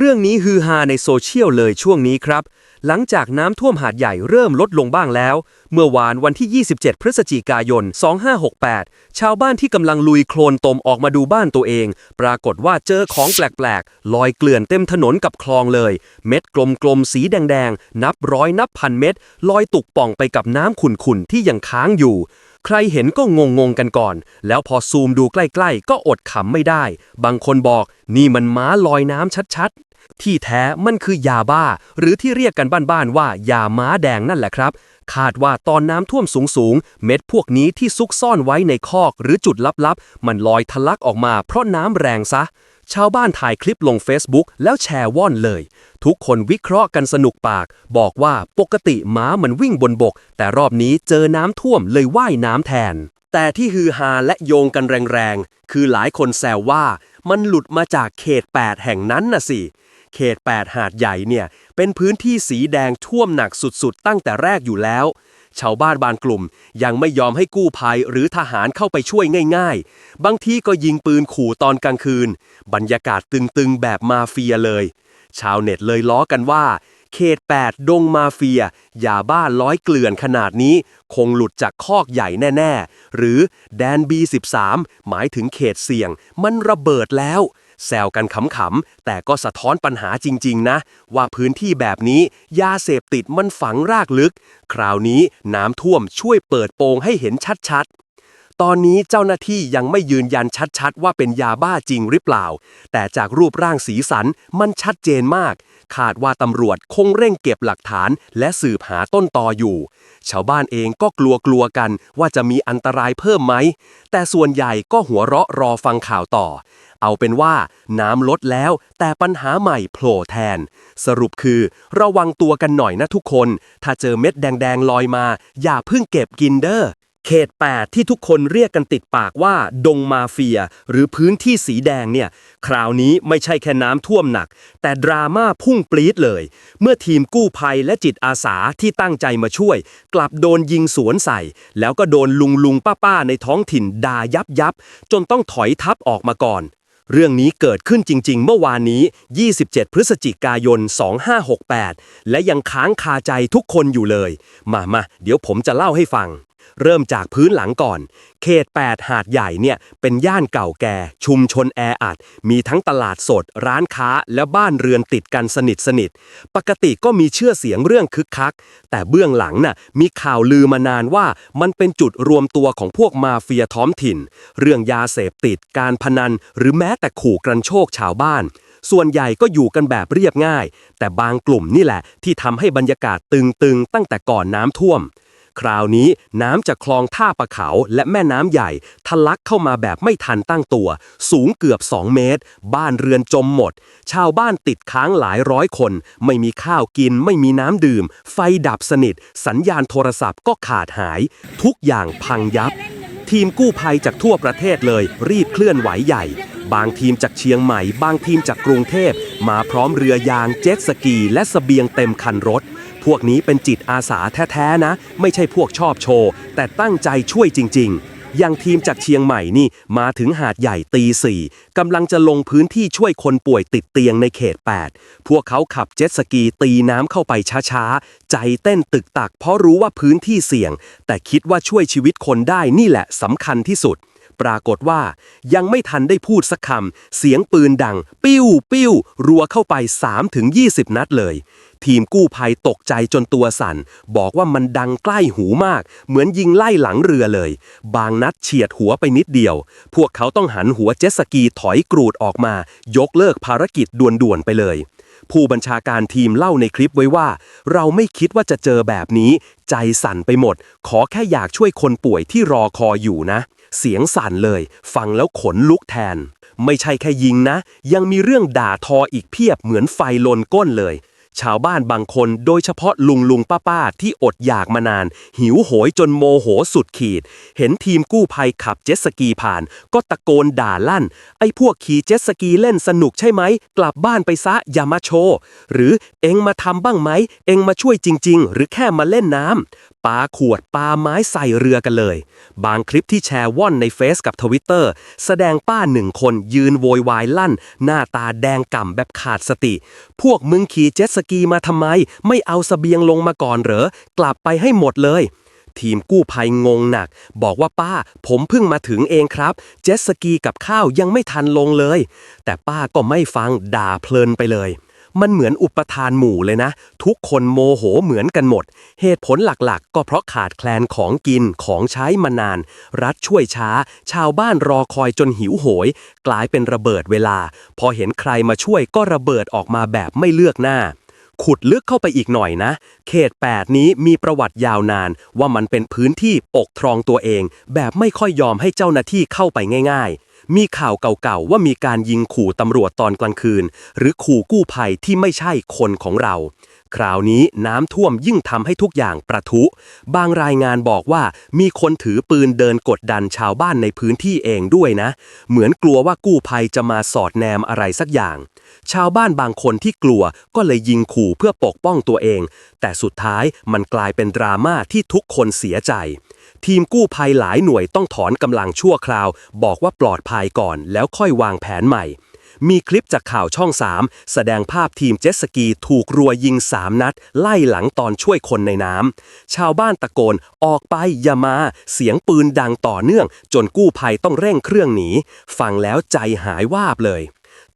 เรื่องนี้ฮือฮาในโซเชียลเลยช่วงนี้ครับ หลังจากน้ำท่วมหาดใหญ่เริ่มลดลงบ้างแล้ว เมื่อวานวันที่ 27 พฤศจิกายน 2568 ชาวบ้านที่กำลังลุยโคลนตมออกมาดูบ้านตัวเอง ปรากฏว่าเจอของแปลกๆ ลอยเกลื่อนเต็มถนนกับคลองเลย เม็ดกลมๆ สีแดงๆ นับร้อยนับพันเม็ดลอยตุกป่องไปกับน้ำขุ่นๆ ที่ยังค้างอยู่ใครเห็นก็งงงๆกันก่อน แล้วพอซูมดูใกล้ๆ ก็อดขำไม่ได้ บางคนบอก นี่มันม้าลอยน้ำชัดๆ ที่แท้มันคือยาบ้า หรือที่เรียกกันบ้านๆว่ายาม้าแดงนั่นแหละครับ คาดว่าตอนน้ำท่วมสูงๆ เม็ดพวกนี้ที่ซุกซ่อนไว้ในคอกหรือจุดลับๆ มันลอยทะลักออกมาเพราะน้ำแรงซะ ชาวบ้านถ่ายคลิปลง Facebook แล้วแชร์ว่อนเลย ทุกคนวิเคราะห์กันสนุกปาก บอกว่าปกติม้ามันวิ่งบนบก แต่รอบนี้เจอน้ำท่วมเลยว่ายน้ำแทน แต่ที่ฮือฮาและโยงกันแรงๆ คือหลายคนแซวว่า มันหลุดมาจากเขต 8 แห่งนั้นน่ะสิ เขต 8 หาดใหญ่เนี่ย เป็นพื้นที่สีแดงท่วมหนักสุดๆ ตั้งแต่แรกอยู่แล้ว ชาวบ้านบางกลุ่มยังไม่ยอมให้กู้ภัยหรือทหารเข้าไปช่วยง่าย ๆ บางทีก็ยิงปืนขู่ตอนกลางคืน บรรยากาศตึงๆ แบบมาเฟียเลย ชาวเน็ตเลยล้อกันว่า เขต 8 ดงมาเฟีย ยาบ้าร้อยเกลื่อนขนาดนี้ คงหลุดจากคอกใหญ่แน่ ๆ หรือแดน B13 หมายถึงเขตเสี่ยง มันระเบิดแล้ว แซวกันขำๆ แต่ก็สะท้อนปัญหาจริง ๆ นะ ว่าพื้นที่แบบนี้ ยาเสพติดมันฝังรากลึก คราวนี้น้ำท่วมช่วยเปิดโปงให้เห็นชัดๆ ตอนนี้เจ้าหน้าที่ยังไม่ยืนยันชัดๆ ว่าเป็นยาบ้าจริงหรือเปล่า แต่จากรูปร่างสีสันมันชัดเจนมาก คาดว่าตำรวจคงเร่งเก็บหลักฐานและสืบหาต้นตออยู่ ชาวบ้านเองก็กลัวๆกันว่าจะมีอันตรายเพิ่มไหม แต่ส่วนใหญ่ก็หัวเราะรอฟังข่าวต่อ เอาเป็นว่าน้ำลดแล้ว แต่ปัญหาใหม่โผล่แทน สรุปคือ ระวังตัวกันหน่อยนะทุกคน ถ้าเจอเม็ดแดงๆลอยมา อย่าเพิ่งเก็บกินเด้อ เขต 8 ที่ทุกคนเรียกกันติดปากว่า ดงมาเฟีย หรือพื้นที่สีแดงเนี่ย คราวนี้ไม่ใช่แค่น้ำท่วมหนัก แต่ดราม่าพุ่งปรี๊ดเลย เมื่อทีมกู้ภัยและจิตอาสาที่ตั้งใจมาช่วย กลับโดนยิงสวนใส่ แล้วก็โดนลุงลุงป้าป้าในท้องถิ่นด่ายับยับ จนต้องถอยทับออกมาก่อนเรื่องนี้เกิดขึ้นจริง ๆ เมื่อวานนี้ 27 พฤศจิกายน 2568 และยังค้างคาใจทุกคนอยู่เลย มามา เดี๋ยวผมจะเล่าให้ฟัง เริ่มจากพื้นหลังก่อน เขต 8 หาดใหญ่เนี่ยเป็นย่านเก่าแก่ ชุมชนแออัด มีทั้งตลาดสด ร้านค้า และบ้านเรือนติดกันสนิทสนิท ปกติก็มีเชื่อเสียงเรื่องคึกคัก แต่เบื้องหลังน่ะมีข่าวลือมานานว่ามันเป็นจุดรวมตัวของพวกมาเฟียท้องถิ่น เรื่องยาเสพติด การพนัน หรือแม้แต่ขู่กันโชคชาวบ้านส่วนใหญ่ก็อยู่กันแบบเรียบง่าย แต่บางกลุ่มนี่แหละที่ทำให้บรรยากาศตึงๆ ตั้งแต่ก่อนน้ำท่วม คราวนี้น้ำจากคลองท่าปะเขาและแม่น้ำใหญ่ทะลักเข้ามาแบบไม่ทันตั้งตัว สูงเกือบ 2 เมตร บ้านเรือนจมหมด ชาวบ้านติดค้างหลายร้อยคน ไม่มีข้าวกิน ไม่มีน้ำดื่ม ไฟดับสนิท สัญญาณโทรศัพท์ก็ขาดหาย ทุกอย่างพังยับ ทีมกู้ภัยจากทั่วประเทศเลย รีบเคลื่อนไหวใหญ่บางทีมจากเชียงใหม่ บางทีมจากกรุงเทพ มาพร้อมเรือยางเจ็ตสกี และสเสบียงเต็มคันรถ พวกนี้เป็นจิตอาสาแท้ ๆ นะ ไม่ใช่พวกชอบโชว์ แต่ตั้งใจช่วยจริง ๆ อย่างทีมจากเชียงใหม่นี่มาถึงหาดใหญ่ตีสี่กำลังจะลงพื้นที่ช่วยคนป่วยติดเตียงในเขต 8 พวกเขาขับเจ็ตสกีตีน้ำเข้าไปช้า ๆ ใจเต้นตึกตักเพราะรู้ว่าพื้นที่เสี่ยง แต่คิดว่าช่วยชีวิตคนได้นี่แหละสำคัญที่สุด ปรากฏว่า ยังไม่ทันได้พูดสักคำเสียงปืนดัง ปิ้วปิ้วรัวเข้าไป 3-20นัดเลย ทีมกู้ภัยตกใจจนตัวสั่น บอกว่ามันดังใกล้หูมาก เหมือนยิงไล่หลังเรือเลย บางนัดเฉียดหัวไปนิดเดียว พวกเขาต้องหันหัวเจ็ตสกีถอยกรูดออกมา ยกเลิกภารกิจด่วนๆไปเลย ผู้บัญชาการทีมเล่าในคลิปไว้ว่า เราไม่คิดว่าจะเจอแบบนี้ ใจสั่นไปหมด ขอแค่อยากช่วยคนป่วยที่รอคอยอยู่นะ เสียงสั่นเลย ฟังแล้วขนลุกแทน ไม่ใช่แค่ยิงนะ ยังมีเรื่องด่าทออีกเพียบเหมือนไฟลนก้นเลย ชาวบ้านบางคนโดยเฉพาะลุงลุงป้าป้าที่อดอยากมานาน หิวโหยจนโมโหสุดขีด เห็นทีมกู้ภัยขับเจ็ตสกีผ่าน ก็ตะโกนด่าลั่น ไอ้พวกขี่เจ็ตสกีเล่นสนุกใช่ไหม กลับบ้านไปซะอย่ามาโชว์ หรือเอ็งมาทำบ้างไหม เอ็งมาช่วยจริง ๆ หรือแค่มาเล่นน้ำปาขวดปาไม้ใส่เรือกันเลย บางคลิปที่แชร์ว่อนในเฟซกับทวิตเตอร์แสดงป้าหนึ่งคนยืนโวยวายลั่น หน้าตาแดงก่ำแบบขาดสติ พวกมึงขี่เจ็ตสกีมาทำไม ไม่เอาสเสบียงลงมาก่อนเหรอ กลับไปให้หมดเลย ทีมกู้ภัยงงหนัก บอกว่าป้า ผมเพิ่งมาถึงเองครับ เจ็ตสกีกับข้าวยังไม่ทันลงเลย แต่ป้าก็ไม่ฟังด่าเพลินไปเลย มันเหมือนอุปทานหมู่เลยนะ ทุกคนโมโหเหมือนกันหมด เหตุผลหลักๆ ก็เพราะขาดแคลนของกินของใช้มานาน รัฐช่วยช้า ชาวบ้านรอคอยจนหิวโหย กลายเป็นระเบิดเวลา พอเห็นใครมาช่วยก็ระเบิดออกมาแบบไม่เลือกหน้าขุดลึกเข้าไปอีกหน่อยนะ เขต 8 นี้มีประวัติยาวนาน ว่ามันเป็นพื้นที่ปกครองตัวเอง แบบไม่ค่อยยอมให้เจ้าหน้าที่เข้าไปง่าย ๆ มีข่าวเก่าๆว่ามีการยิงขู่ตำรวจตอนกลางคืน หรือขู่กู้ภัยที่ไม่ใช่คนของเรา คราวนี้น้ำท่วมยิ่งทำให้ทุกอย่างประทุ บางรายงานบอกว่ามีคนถือปืนเดินกดดันชาวบ้านในพื้นที่เองด้วยนะ เหมือนกลัวว่ากู้ภัยจะมาสอดแนมอะไรสักอย่าง ชาวบ้านบางคนที่กลัวก็เลยยิงขู่เพื่อปกป้องตัวเอง แต่สุดท้ายมันกลายเป็นดราม่าที่ทุกคนเสียใจ ทีมกู้ภัยหลายหน่วยต้องถอนกำลังชั่วคราว บอกว่าปลอดภัยก่อนแล้วค่อยวางแผนใหม่ มีคลิปจากข่าวช่อง 3 แสดงภาพทีมเจ็ตสกีถูกรัวยิง 3 นัด ไล่หลังตอนช่วยคนในน้ำ ชาวบ้านตะโกนออกไปอย่ามา เสียงปืนดังต่อเนื่อง จนกู้ภัยต้องเร่งเครื่องหนี ฟังแล้วใจหายวาบเลย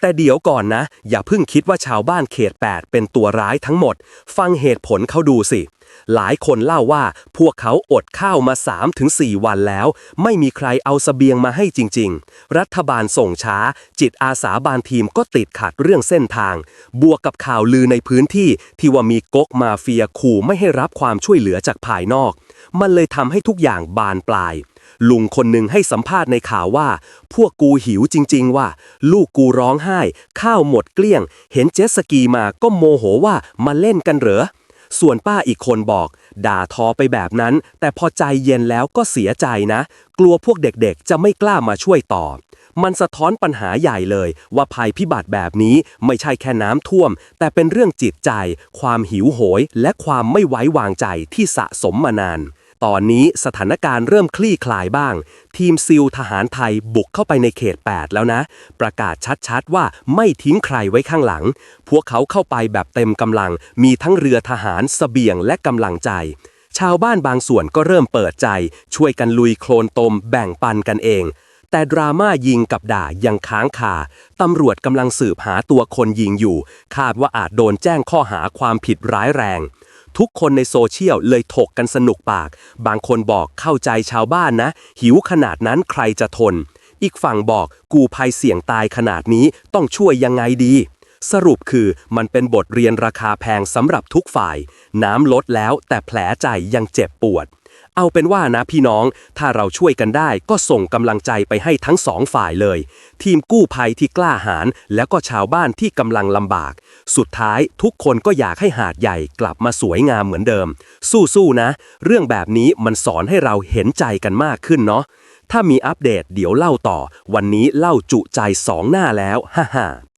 แต่เดี๋ยวก่อนนะ อย่าเพิ่งคิดว่าชาวบ้านเขต 8 เป็นตัวร้ายทั้งหมด ฟังเหตุผลเขาดูสิ หลายคนเล่าว่าพวกเขาอดข้าวมา 3-4 วันแล้ว ไม่มีใครเอาสเสบียงมาให้จริง ๆ รัฐบาลส่งช้า จิตอาสาบานทีมก็ติดขัดเรื่องเส้นทาง บวกกับข่าวลือในพื้นที่ที่ว่ามีก๊กมาเฟียขู่ไม่ให้รับความช่วยเหลือจากภายนอก มันเลยทำให้ทุกอย่างบานปลาย ลุงคนหนึ่งให้สัมภาษณ์ในข่าวว่า พวกกูหิวจริง ๆ ว่า ลูกกูร้องไห้ ข้าวหมดเกลี้ยง เห็นเจ็ตสกีมาก็โมโหว่ามาเล่นกันเหรอ ส่วนป้าอีกคนบอก ด่าทอไปแบบนั้น แต่พอใจเย็นแล้วก็เสียใจนะ กลัวพวกเด็กๆ จะไม่กล้ามาช่วยต่อ มันสะท้อนปัญหาใหญ่เลย ว่าภัยพิบัติแบบนี้ไม่ใช่แค่น้ำท่วม แต่เป็นเรื่องจิตใจ ความหิวโหย และความไม่ไว้วางใจที่สะสมมานาน ตอนนี้สถานการณ์เริ่มคลี่คลายบ้าง ทีมซิลทหารไทยบุกเข้าไปในเขต 8 แล้วนะ ประกาศชัดๆว่าไม่ทิ้งใครไว้ข้างหลัง พวกเขาเข้าไปแบบเต็มกำลัง มีทั้งเรือทหารสเสบียงและกำลังใจ ชาวบ้านบางส่วนก็เริ่มเปิดใจ ช่วยกันลุยโคลนตมแบ่งปันกันเอง แต่ดราม่ายิงกับด่ายังค้างคาตำรวจกำลังสืบหาตัวคนยิงอยู่ คาดว่าอาจโดนแจ้งข้อหาความผิดร้ายแรง ทุกคนในโซเชียลเลยถกกันสนุกปาก บางคนบอกเข้าใจชาวบ้านนะ หิวขนาดนั้นใครจะทน อีกฝั่งบอกกูภัยเสี่ยงตายขนาดนี้ต้องช่วยยังไงดี สรุปคือมันเป็นบทเรียนราคาแพงสำหรับทุกฝ่าย น้ำลดแล้วแต่แผลใจยังเจ็บปวด เอาเป็นว่านะพี่น้อง ถ้าเราช่วยกันได้ก็ส่งกำลังใจไปให้ทั้งสองฝ่ายเลย ทีมกู้ภัยที่กล้าหาญแล้วก็ชาวบ้านที่กำลังลำบาก สุดท้ายทุกคนก็อยากให้หาดใหญ่กลับมาสวยงามเหมือนเดิม สู้ๆนะ เรื่องแบบนี้มันสอนให้เราเห็นใจกันมากขึ้นเนาะถ้ามีอัปเดตเดี๋ยวเล่าต่อ วันนี้เล่าจุใจสองหน้าแล้วฮ่าๆ